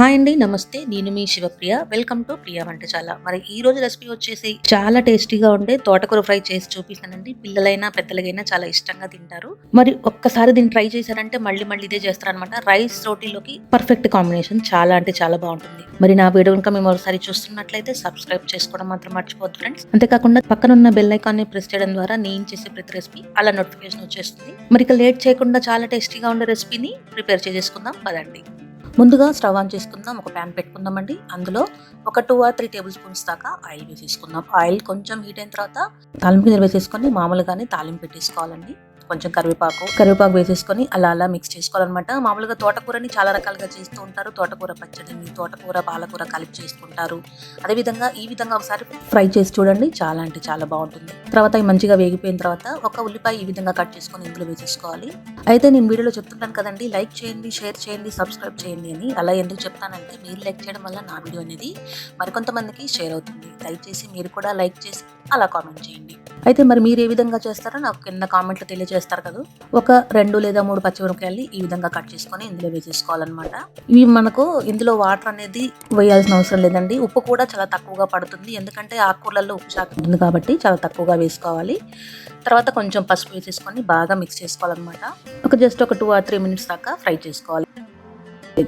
Hi అండి నమస్తే. నేను మీ Shivapriya. Welcome to Priya Vantashala. మరి ఈ రోజు రెసిపీ వచ్చేసి చాలా టేస్టీగా ఉండే తోటకూర ఫ్రై చేసి చూపిస్తానండి. పిల్లలైనా పెద్దలకైనా చాలా ఇష్టంగా తింటారు. మరి ఒక్కసారి దీన్ని ట్రై చేశారంటే మళ్ళీ మళ్ళీ ఇదే చేస్తారనమాట రైస్ రోటీలోకి పర్ఫెక్ట్ కాంబినేషన్ చాలా అంటే చాలా బాగుంటుంది. మరి నా వీడియో కనుక మేము ఒకసారి చూస్తున్నట్లయితే సబ్స్క్రైబ్ చేసుకోవడం మాత్రం మర్చిపోద్దు ఫ్రెండ్స్ అంతేకాకుండా పక్కన ఉన్న బెల్ ఐకాన్ని ప్రెస్ చేయడం ద్వారా నేను చేసే ప్రతి రెసిపీ అలా నోటిఫికేషన్ వచ్చేస్తుంది. మరి ఇక లేట్ చేయకుండా చాలా టేస్టీగా ఉండే రెసిపీని ప్రిపేర్ చేసేసుకుందాం. పదండి. ముందుగా స్టవ్ ఆన్ చేసుకుందాం ఒక ప్యాన్ పెట్టుకుందామండి. అందులో ఒక two or three table spoons దాకా ఆయిల్ వేసేసుకుందాం. ఆయిల్ కొంచెం హీట్ అయిన తర్వాత తాలింపు గింజలు వేసేసుకొని మామూలుగానే తాలింపు పెట్టేసుకోవాలండి. కొంచెం కరివేపాకు కరివేపాకు వేసేసుకొని అలా అలా మిక్స్ చేసుకోవాలన్నమాట. మామూలుగా తోటకూరని చాలా రకాలుగా చేస్తూ ఉంటారు. తోటకూర పచ్చడిని తోటకూర పాలకూర కలిపి చేసుకుంటారు. అదేవిధంగా ఈ విధంగా ఒకసారి ఫ్రై చేసి చూడండి. చాలా అంటే చాలా బాగుంటుంది. తర్వాత ఇవి మంచిగా వేగిపోయిన తర్వాత ఒక ఉల్లిపాయ ఈ విధంగా కట్ చేసుకొని ఇందులో వేసేసుకోవాలి. అయితే నేను వీడియోలో చెప్తుంటాను కదండి. లైక్ చేయండి షేర్ చేయండి సబ్స్క్రైబ్ చేయండి అని. అలా ఎందుకు చెప్తానంటే మీరు లైక్ చేయడం వల్ల నా వీడియో అనేది మరికొంతమందికి షేర్ అవుతుంది. దయచేసి మీరు కూడా లైక్ చేసి అలా కామెంట్ చేయండి. అయితే మరి మీరు ఏ విధంగా చేస్తారో నాకు కింద కామెంట్లో తెలియజేస్తారు కదా. ఒక రెండు లేదా మూడు పచ్చిమిరపకాయలు ఈ విధంగా కట్ చేసుకొని ఇందులో వేసేసుకోవాలన్నమాట. ఇవి మనకు ఇందులో వాటర్ అనేది వేయాల్సిన అవసరం లేదండి. ఉప్పు కూడా చాలా తక్కువగా పడుతుంది. ఎందుకంటే ఆకుకూరలలో ఉప్పు శాతం ఉంటుంది కాబట్టి చాలా తక్కువగా వేసుకోవాలి. తర్వాత కొంచెం పసుపు వేసేసుకొని బాగా మిక్స్ చేసుకోవాలన్నమాట. ఒక జస్ట్ ఒక టూ ఆర్ త్రీ మినిట్స్ దాకా ఫ్రై చేసుకోవాలి.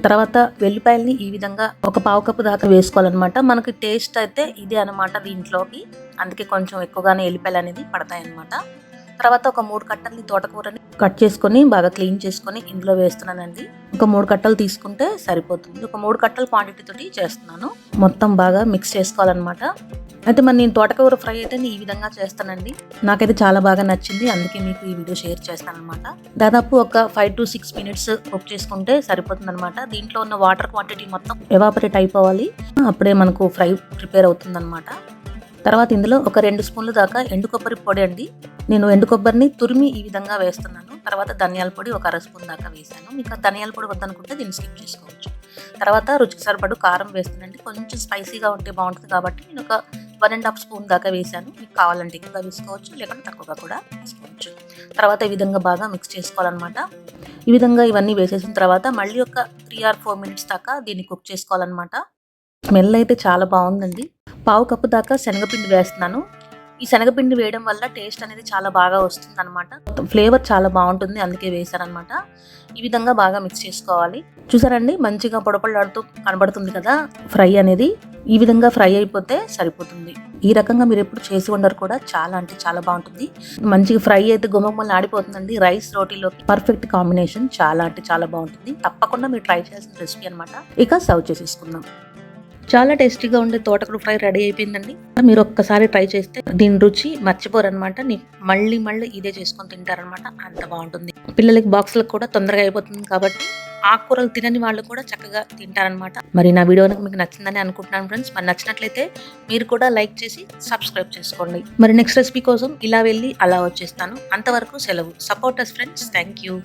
తర్వాత వెల్లిపాయల్ని ఈ విధంగా ఒక పావు కప్పు దాకా వేసుకోవాలన్నమాట. మనకి టేస్ట్ అయితే ఇదే అనమాట దీంట్లోకి. అందుకే కొంచెం ఎక్కువగానే వెల్లిపాయలు అనేది పడతాయి అన్నమాట తర్వాత ఒక మూడు కట్టల్ని తోటకూరని కట్ చేసుకొని బాగా క్లీన్ చేసుకొని ఇందులో వేస్తున్నానండి. ఒక మూడు కట్టలు తీసుకుంటే సరిపోతుంది. ఒక మూడు కట్టల క్వాంటిటీ తోటి చేస్తున్నాను. మొత్తం బాగా మిక్స్ చేసుకోవాలన్నమాట. అయితే మరి నేను తోటకూర ఫ్రై అయితే ఈ విధంగా చేస్తానండి. నాకైతే చాలా బాగా నచ్చింది. అందుకే మీకు ఈ వీడియో షేర్ చేస్తాను అనమాట దాదాపు ఒక five to six minutes cook చేసుకుంటే సరిపోతుంది అనమాట దీంట్లో ఉన్న వాటర్ క్వాంటిటీ మొత్తం ఎవాపరేట్ అయిపోవాలి. అప్పుడే మనకు ఫ్రై ప్రిపేర్ అవుతుంది తర్వాత ఇందులో ఒక రెండు స్పూన్లు దాకా ఎండు కొబ్బరి పొడి అండి. నేను ఎండు కొబ్బరిని తురిమి ఈ విధంగా వేస్తున్నాను. తర్వాత ధనియాల పొడి ఒక అర స్పూన్ దాకా వేసాను. మీకు ధనియాల పొడి వద్దనుకుంటే దీన్ని స్కిప్ చేసుకోవచ్చు. తర్వాత రుచికి సరిపడు కారం వేస్తానండి కొంచెం స్పైసీగా ఉంటే బాగుంటుంది కాబట్టి నేను ఒక వన్ అండ్ హాఫ్ స్పూన్ దాకా వేసాను మీకు కావాలంటే ఎక్కువగా వేసుకోవచ్చు లేకుంటే తక్కువగా కూడా వేసుకోవచ్చు. తర్వాత ఈ విధంగా బాగా మిక్స్ చేసుకోవాలన్నమాట. ఈ విధంగా ఇవన్నీ వేసేసిన తర్వాత మళ్ళీ ఒక త్రీ ఆర్ ఫోర్ మినిట్స్ దాకా దీన్ని కుక్ చేసుకోవాలన్నమాట. స్మెల్ అయితే చాలా బాగుందండి. పావు కప్పు దాకా శనగపిండి వేస్తున్నాను. ఈ శనగపిండి వేయడం వల్ల టేస్ట్ అనేది చాలా బాగా వస్తుంది అనమాట ఫ్లేవర్ చాలా బాగుంటుంది అందుకే వేశారనమాట ఈ విధంగా బాగా మిక్స్ చేసుకోవాలి. చూసారండి? మంచిగా పొడపొడలాడుతూ కనబడుతుంది కదా? ఫ్రై అనేది ఈ విధంగా ఫ్రై అయిపోతే సరిపోతుంది. ఈ రకంగా మీరు ఎప్పుడు చేసి ఉండరు కూడా. చాలా అంటే చాలా బాగుంటుంది. మంచిగా ఫ్రై అయితే గుమ్మగుమ్మలు ఆడిపోతుందండి. రైస్ రోటీలోకి పర్ఫెక్ట్ కాంబినేషన్ చాలా అంటే చాలా బాగుంటుంది. తప్పకుండా మీరు ట్రై చేయాల్సిన రెసిపీ అనమాట ఇక సర్వ్ చేసేసుకుందాం. చాలా టేస్టీగా ఉండే తోటకూర ఫ్రై రెడీ అయిపోయిందండి. మీరు ఒక్కసారి ట్రై చేస్తే దీని రుచి మర్చిపోరనమాట మళ్ళీ మళ్ళీ ఇదే చేసుకొని తింటారనమాట అంత బాగుంటుంది. పిల్లలకి బాక్స్లకు కూడా తొందరగా అయిపోతుంది కాబట్టి ఆకుకూరలు తినని వాళ్ళు కూడా చక్కగా తింటారనమాట మరి నా వీడియో మీకు నచ్చిందని అనుకుంటున్నాను ఫ్రెండ్స్ మరి నచ్చినట్లయితే మీరు కూడా లైక్ చేసి సబ్స్క్రైబ్ చేసుకోండి. మరి నెక్స్ట్ రెసిపీ కోసం ఇలా వెళ్ళి అలా వచ్చేస్తాను. అంతవరకు సెలవు. Supporters friends thank you